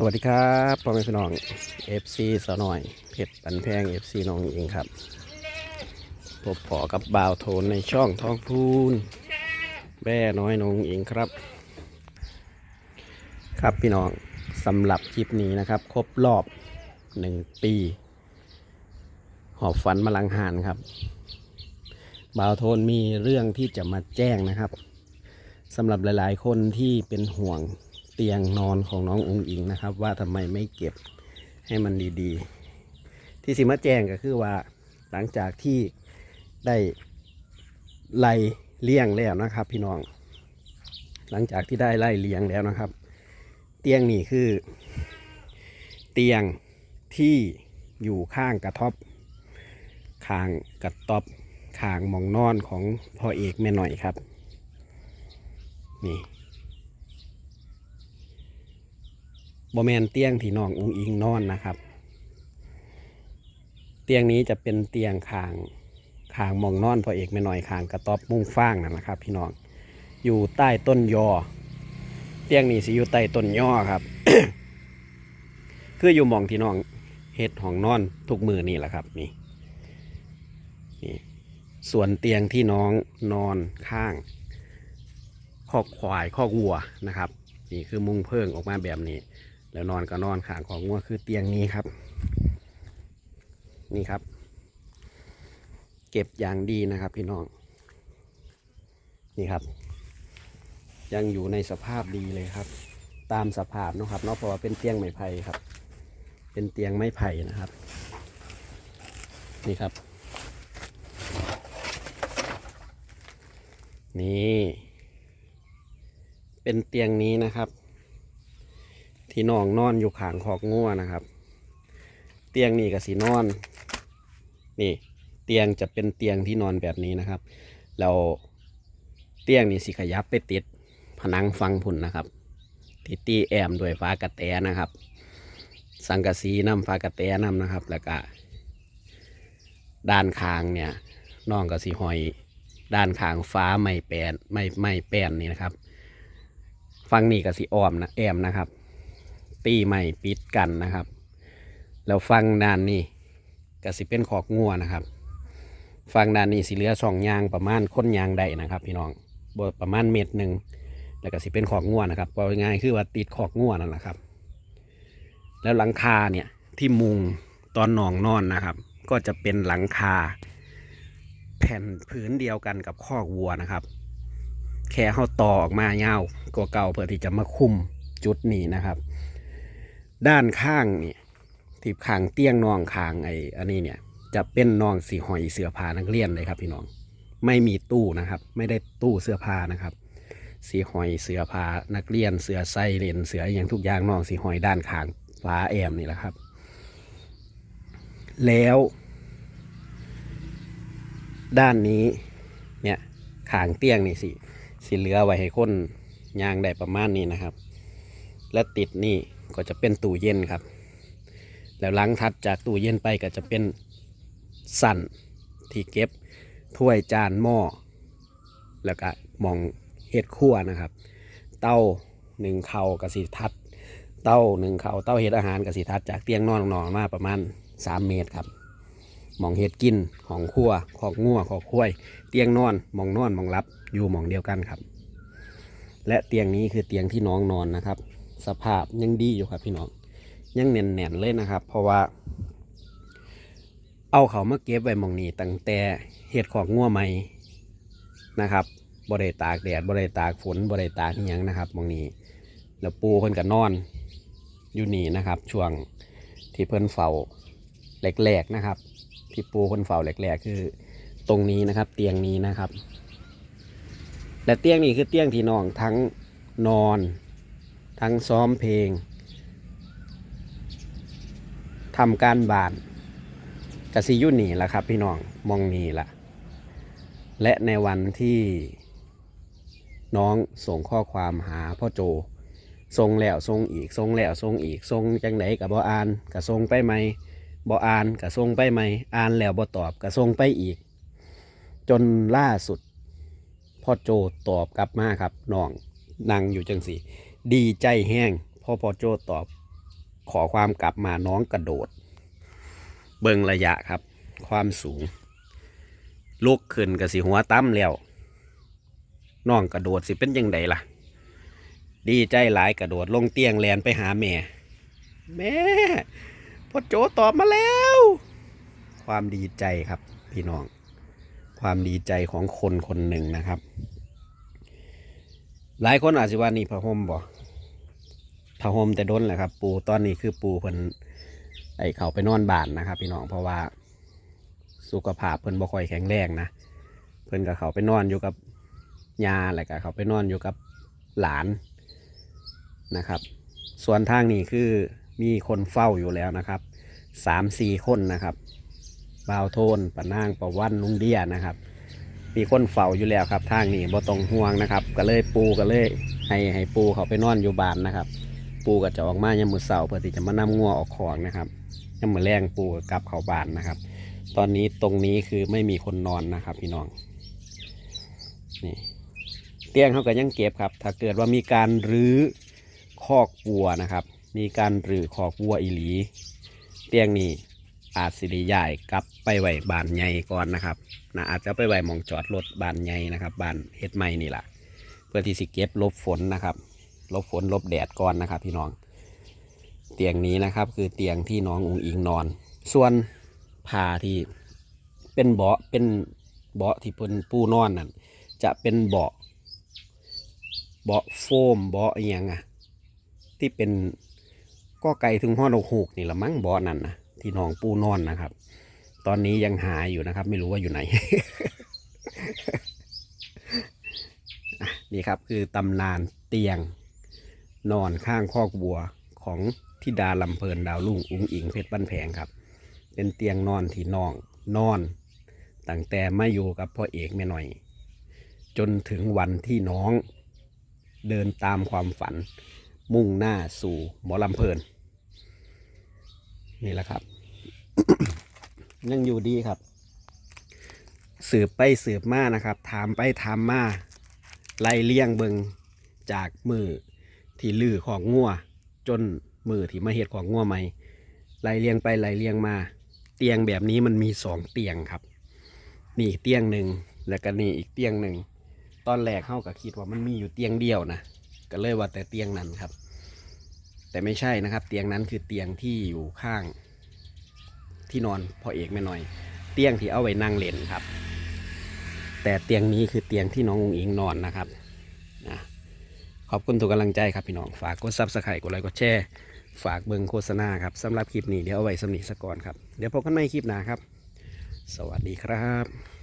สวัสดีครับพ่อแม่พี่น้อง FC สาวหน่อย เพชรปันแพง FC น้องเองครับพบพอกับบ่าวโทนในช่องท้องพูนแม่น้อยน้องเองครับ ครับพี่น้องสำหรับคลิปนี้นะครับ ครบรอบหนึ่งปี หอบฝันมาลังหานครับ บ่าวโทนมีเรื่องที่จะมาแจ้งนะครับสำหรับหลายๆ คนที่เป็นห่วง เตียงนอนของน้ององอิงนะครับ ว่าทำไมไม่เก็บให้มันดีๆ ที่สิมาแจ้งก็คือว่าหลังจากที่ได้ไล่เลี้ยงแล้วนะครับ พี่น้อง หลังจากที่ได้ไล่เลี้ยงแล้วนะครับ เตียงนี่คือ เตียงที่อยู่ข้างกระท็อปข้างกระต๊อบข้างหมองนอนของพ่อเอกแม่หน่อยครับ นี่ บแมนเตียงที่น้องอุงอิงนอนนะครับ เตียงนี้จะเป็นเตียงคางคางมองนอนพอเอกไม่น้อยคางกระต๊อบมุ้งฟางนั่นนะครับ พี่น้องอยู่ใต้ต้นยอ เตียงนี้สิอยู่ใต้ต้นยอครับ คืออยู่มองที่น้องเฮ็ดห้องนอนทุกมือนี่แหละครับนี่นี่ส่วนเตียงที่น้องนอนข้างคอกควายคอกวัวนะครับ นี่คือมุ้งเพิ่งออกมาแบบนี้ แล้วนอนก็นอนขางของงัวคือเตียงนี้ครับ นี่ครับ เก็บอย่างดีนะครับพี่น้อง นี่ครับ ยังอยู่ในสภาพดีเลยครับ ตามสภาพนะครับเนาะเพราะว่าเป็นเตียงไม้ไผ่ครับ เป็นเตียงไม้ไผ่นะครับ นี่ครับ นี่ เป็นเตียงนี้นะครับ ที่น้องนอนอยู่ขางคอกงัวนะครับ เตียงนี่กับสีนอน นี่ เตียงจะเป็นเตียงที่นอนแบบนี้นะครับแล้วเตียงนี่สิขยับไปติดผนังฟังผุนนะครับที่ตีแอมด้วยฟ้ากระแตนะครับ สังกะสีน้ำฟ้ากระแตน้ำนะครับ แล้วก็ด้านคางเนี่ยน้องกับสีหอย ด้านคางฟ้าไม่แปนไม่ไม่แปนนี่นะครับ ฟังนี่กับสีอ้อมนะแอมนะครับ ตีใหม่ปิดกันนะครับ แล้วฟังด้านนี้ก็สิเป็นขอกงัวนะครับ ฟังด้านนี้สิเหลือสองยางประมาณค้นยางใดนะครับ พี่น้องบประมาณเม็ดหนึ่งแล้วก็สิเป็นขอกงัวนะครับเอาง่ายคือว่าติดขอกงัวนั่นแหละครับ แล้วหลังคาเนี่ยที่มุงตอนนองนอนนะครับ ก็จะเป็นหลังคา แผ่นผืนเดียวกันกับคอกวัวนะครับ แค่เขาต่อออกมาเงาวกว่าเก่าเพื่อที่จะมาคุมจุดนี้นะครับ ด้านข้างนี่ที่ข้างเตียงนองข้างไอ้อันนี้เนี่ย จะเป็นนองสีหอยเสื้อผ้านักเรียนเลยครับพี่น้อง ไม่มีตู้นะครับ ไม่ได้ตู้เสื้อผ้านะครับ สีหอยเสื้อผ้านักเรียนเสื้อไส้เลนเสื้ออย่างทุกอย่างนองสีหอยด้านข้างฟ้าแอมนี่แหละครับ แล้ว ด้านนี้เนี่ยขางเตียงนี่สิสิเหลือไว้ให้คนยางได้ประมาณนี้นะครับ และติดนี่ ก็จะเป็นตู้เย็นครับ แล้วหลังถัดจากตู้เย็นไปก็จะเป็นสั่นที่เก็บถ้วยจานหม้อแล้วก็หมองเห็ดขั้วนะครับ เต้าหนึ่งเข่ากสิทัด เต้าหนึ่งเข่าเต้าเห็ดอาหารกสิทัดจากเตียงนอนนอนมาประมาณ 3 เมตรครับหมองเห็ดกินของขั้วขอกงัวขอกข้วย เตียงนอนหมองนอนหมองรับอยู่หมองเดียวกันครับ และเตียงนี้คือเตียงที่น้องนอนนะครับ สภาพยังดีอยู่ครับพี่น้องยังแน่นๆเลยนะครับ เพราะว่า เอาเขามาเก็บไว้มองนี้ตั้งแต่เห็ดของงัวใหม่นะครับบริตากแดดบริตากฝนบริตากอิหยังนะครับมองนี้ แล้วปูเพิ่นก็นอนอยู่นี่นะครับ ช่วงที่เพิ่นเฝ้าแรกๆนะครับ ที่ปูเพิ่นเฝ้าแรกๆ คือตรงนี้นะครับ เตียงนี้นะครับ และเตียงนี้คือเตียงที่น้องทั้งนอน ทั้งซ้อมเพลงทำการบ้านกสิยุนี่แหละครับ พี่น้องมองนี่ละและในวันที่น้องส่งข้อความหาพ่อโจส่งแล้วส่งอีกส่งแล้วส่งอีกส่งจังไหนกับบออ่านกับส่งไปไหมบออ่านกับส่งไปไหมอ่านแล้วบอตอบกับส่งไปอีก จนล่าสุดพ่อโจตอบกลับมาครับน้องนั่งอยู่จังสี ดีใจแห้งพ่อพ่อโจตอบ ขอความกลับมาน้องกระโดด เบิ่งระยะครับ ความสูงลุกขึ้นกับสิหัวตั้มแล้วน้องกระโดดสิเป็นยังไงล่ะ ดีใจหลายกระโดดลงเตียงแลนไปหาแม่ แม่พ่อโจตอบมาแล้ว ความดีใจครับพี่น้อง ความดีใจของคนคนหนึ่งนะครับ หลายคนอาจจะว่านี่พะห่มบ่พะห่มแต่ด้นแหละครับ ปูตอนนี้คือปูเพิ่นไอเขาไปนอนบ้านนะครับ พี่น้องเพราะว่าสุขภาพเพิ่นบ่ค่อยแข็งแรงนะเพิ่นกับเขาไปนอนอยู่กับยาอะไรกับเขาไปนอนอยู่กับหลานนะครับ ส่วนทางนี้คือมีคนเฝ้าอยู่แล้วนะครับสามสี่คนนะครับบ่าวโทนปะนางปะวันลุงเดียนะครับ มีคนเฝ้าอยู่แล้วครับ ทางนี้บ่ต้องห่วงนะครับ ก็เลยปูก็เลยให้ให้ปูเขาไปนอนอยู่บ้านนะครับ ปูก็จะออกมายามมือเสาร์เพื่อที่จะมานำงัวออกของนะครับยามมือแรงปูก็กลับเข้าบ้านนะครับ ตอนนี้ตรงนี้คือไม่มีคนนอนนะครับ พี่น้องนี่เตียงเขาก็ยังเก็บครับ ถ้าเกิดว่ามีการรื้อคอกวัวนะครับ มีการรื้อคอกวัวอีหลี เตียงนี้ อาจสิริใหญ่กลับไปไหวบานใหญ่ก่อนนะครับนะอาจจะไปไหวมองจอดรถบานใหญ่นะครับบานเฮ็ดใหม่นี่แหละเพื่อที่สิเก็บลบฝนนะครับ ลบฝนลบแดดก่อนนะครับ พี่น้อง เตียงนี้นะครับคือเตียงที่น้องอุงอิงนอน ส่วนผ้าที่เป็นเบาะเป็นเบาะที่เพิ่นปูนอนนั่นจะเป็นเบาะเบาะโฟมเบาะอหยังอะที่เป็นก็ไกลถึงห้อนกหูกนี่ละมั้งเบาะนั่นนะ ที่น้องปูนอนนะครับ ตอนนี้ยังหาอยู่นะครับ ไม่รู้ว่าอยู่ไหน นี่ครับคือตำนานเตียงนอนข้างคอกวัวของทิดาลำเพลินดาวลุ่งอุ้งอิงเพชรบ้านแพงครับ เป็นเตียงนอนที่น้องนอนตั้งแต่มาอยู่กับพ่อเอกแม่หน่อย จนถึงวันที่น้องเดินตามความฝันมุ่งหน้าสู่หมอลำเพลิน นี่แหละครับ ยังอยู่ดีครับ สืบไปสืบมานะครับ ถามไปถามมาไล่เลี่ยงเบิงจากมือที่ลือของงัวจนมือที่มาเห็ดของงัวใหม่ไล่เลี่ยงไปไล่เลี่ยงมา เตียงแบบนี้มันมีสองเตียงครับ นี่เตียงหนึ่งแล้วก็นี่อีกเตียงหนึ่งตอนแรกเข้าก็คิดว่ามันมีอยู่เตียงเดียวนะก็เลยว่าแต่เตียงนั้นครับ แต่ไม่ใช่นะครับ เตียงนั้นคือเตียงที่อยู่ข้าง ที่นอนพ่อเอกแม่น้อย เตียงที่เอาไว้นั่งเล่นครับ แต่เตียงนี้คือเตียงที่น้องอุงอิงนอนนะครับนะขอบคุณทุกกำลังใจครับพี่น้อง ฝากกดซับสไครต์กดไลค์กดแชร์ฝากเบิงโฆษณาครับสำหรับคลิปนี้เดี๋ยวเอาไว้สำนีสกก่อนครับ เดี๋ยวพบกันใหม่คลิปหน้าครับ สวัสดีครับ